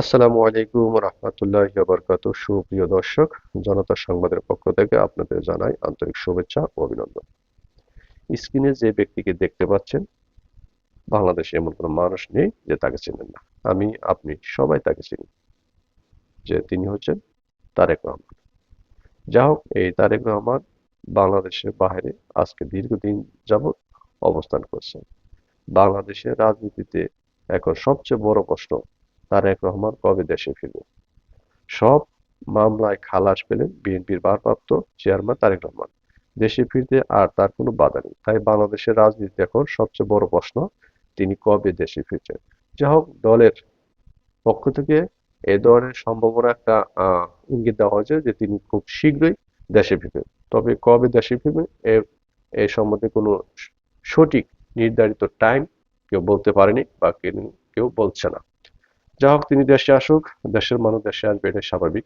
আসসালামু আলাইকুম রহমতুল্লাহ বরকাত। সুপ্রিয় দর্শক, জনতা সংবাদের পক্ষ থেকে আপনাদের জানাই আন্তরিক শুভেচ্ছা ও অভিনন্দন। স্ক্রিনে যে ব্যক্তিকে দেখতে পাচ্ছেন, বাংলাদেশে এমন কোনো মানুষ নেই যে তাকে চেনেন না। আমি, আপনি সবাই তাকে চিনি, যে তিনি হচ্ছেন তারেক রহমান। যা হোক, এই তারেক রহমান বাংলাদেশের বাইরে আজকে দীর্ঘদিন যাবৎ অবস্থান করছেন। বাংলাদেশের রাজনীতিতে এখন সবচেয়ে বড় প্রশ্ন তারেক রহমান কবে দেশে ফিরবে? সব মামলায় খালাস পেলেন বিএনপির ভারপ্রাপ্ত চেয়ারম্যান তারেক রহমান। দেশে ফিরতে আর তার কোনো বাধা নেই। তাই বাংলাদেশের রাজনীতি এখন সবচেয়ে বড় প্রশ্ন, তিনি কবে দেশে ফিরছেন? যা হোক, দলের পক্ষ থেকে এ ধরনের সম্ভাবনা একটা ইঙ্গিত দেওয়া হয়েছে যে তিনি খুব শীঘ্রই দেশে ফিরবেন। তবে কবে দেশে ফিরবেন এ এ সম্বন্ধে কোনো সঠিক নির্ধারিত টাইম কেউ বলতে পারেনি বা কেউ বলছে না। যা হোক তিনি দেশে আসুক দেশের মানুষ দেশে আসবে এটাই স্বাভাবিক।